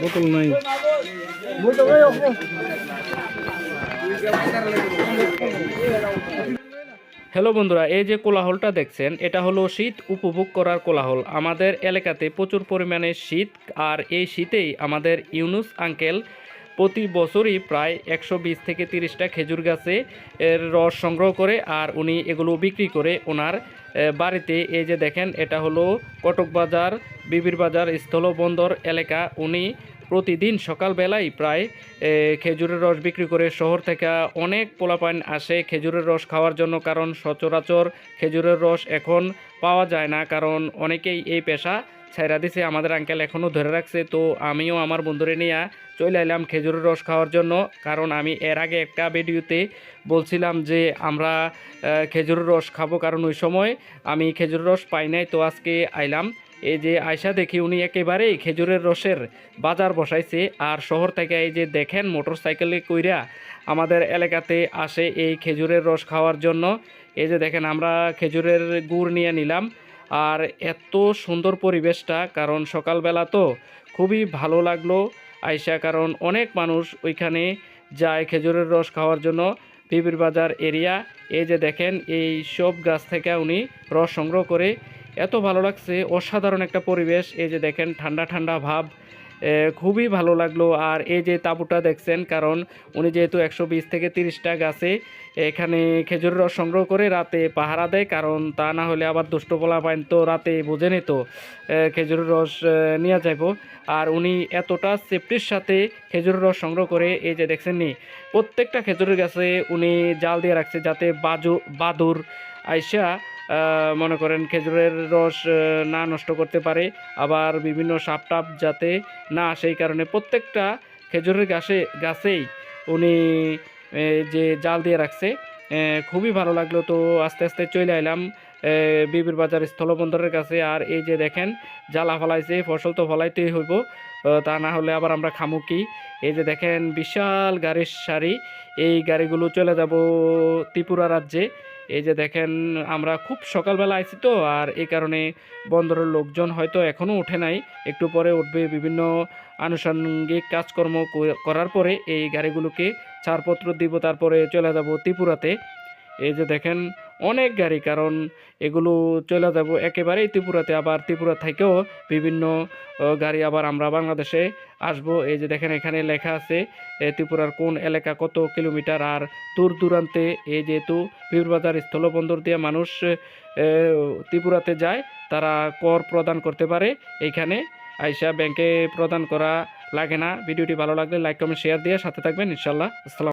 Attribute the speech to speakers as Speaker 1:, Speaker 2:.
Speaker 1: বোতল নাই। হ্যালো বন্ধুরা এই যে কোলাহলটা দেখছেন এটা হলো শীত উপভোগ করার কোলাহল। আমাদের এলাকাতে প্রচুর পরিমাণে শীত আর এই শীতেই আমাদের ইউনুস আঙ্কেল প্রতি বছরই প্রায় একশো বিশ থেকে তিরিশটা খেজুর গাছে এর রস সংগ্রহ করে আর উনি এগুলো বিক্রি করে ওনার বাড়িতে। এই যে দেখেন, এটা হলো কটক বাজার, বিবির বাজার, স্থলবন্দর এলাকা। উনি প্রতিদিন সকালবেলায় প্রায় খেজুরের রস বিক্রি করে শহর থেকে অনেক পোলাপাইন আসে খেজুরের রস খাওয়ার জন্য কারণ সচরাচর খেজুরের রস এখন পাওয়া যায় না কারণ অনেকেই এই পেশা ছাইরা দিছে, আমাদের আঙ্কেল এখনও ধরে রাখছে। তো আমিও আমার বন্ধুরে নিয়ে চলে এলাম খেজুরের রস খাওয়ার জন্য। কারণ আমি এর আগে একটা ভিডিওতে বলছিলাম যে আমরা খেজুরের রস খাব। কারণ ওই সময় আমি খেজুরের রস পাই নাই, তো আজকে আইলাম। এই যে আয়সা দেখি উনি একেবারেই খেজুরের রসের বাজার বসাইছে। আর শহর থেকে এই যে দেখেন মোটর সাইকেলে কইরা আমাদের এলাকাতে আসে এই খেজুরের রস খাওয়ার জন্য। এই যে দেখেন, আমরা খেজুরের গুড় নিয়ে নিলাম। আর এত সুন্দর পরিবেশটা, কারণ সকালবেলা তো খুবই ভালো লাগল আইসা, কারণ অনেক মানুষ ওইখানে যায় খেজুরের রস খাওয়ার জন্য বিবির বাজার এরিয়া। এই যে দেখেন, এই সব গাছ থেকে উনি রস সংগ্রহ করে এত ভালো লাগছে, অসাধারণ একটা পরিবেশ। এই যে দেখেন, ঠান্ডা ঠান্ডা ভাব। খুবই ভালো লাগল। আর এই যে তাঁবুটা দেখছেন কারণ উনি যেহেতু একশো বিশ থেকে তিরিশটা গাছে এখানে খেজুরের রস সংগ্রহ করে রাতে পাহারা দেয় কারণ তা না হলে আবার দুষ্ট পোলা পাইন তো রাতে বোঝেনি তো এ, খেজুরের রস নিয়ে যাইব। আর উনি এতটা সেফটির সাথে খেজুরের রস সংগ্রহ করে এই যে দেখছেন নি প্রত্যেকটা খেজুরের গাছে উনি জাল দিয়ে রাখছে যাতে বাজু বাদুর আইসা মনে করেন খেজুরের রস না নষ্ট করতে পারে, আবার বিভিন্ন সাপ টাপ যাতে না সেই কারণে প্রত্যেকটা খেজুরের গাছে, গাছেই উনি যে জাল দিয়ে রাখছে খুবই ভালো লাগল। তো আস্তে আস্তে চলে এলাম বিবির বাজার স্থলবন্দরের কাছে। আর এই যে দেখেন, জ্বালা ফলাইছে, ফসল তো ফলাইতেই হইব তা না হলে আবার আমরা খামু কি? এই যে দেখেন, বিশাল গাড়ির সারি, এই গাড়িগুলো চলে যাব ত্রিপুরা রাজ্যে। এই যে দেখেন, আমরা খুব সকালবেলা আইছি তো, আর এই কারণে বন্দরের লোকজন হয়তো এখনও ওঠে নাই। একটু পরে উঠবে বিভিন্ন আনুষঙ্গিক কাজকর্ম করার পরে এই গাড়িগুলোকে ছাড়পত্র দিব, তারপরে চলে যাব ত্রিপুরাতে। এই যে দেখেন অনেক গাড়ি, কারণ এগুলো চলে যাব একেবারেই ত্রিপুরাতে। আবার ত্রিপুরা থেকেও বিভিন্ন গাড়ি আবার আমরা বাংলাদেশে আসব। এই যে দেখেন এখানে লেখা আছে ত্রিপুরার কোন এলাকা কত কিলোমিটার? আর দূর দূরান্তে এই যেহেতু বীরবাজার স্থলবন্দর দিয়ে মানুষ ত্রিপুরাতে যায়, তারা কর প্রদান করতে পারে। এইখানে আইসা ব্যাংকে প্রদান করা লাগে না। ভিডিওটি ভালো লাগলে লাইক, কমেন্ট, শেয়ার দিয়ে সাথে থাকবেন। ইনশাল্লাহ। আসসালাম।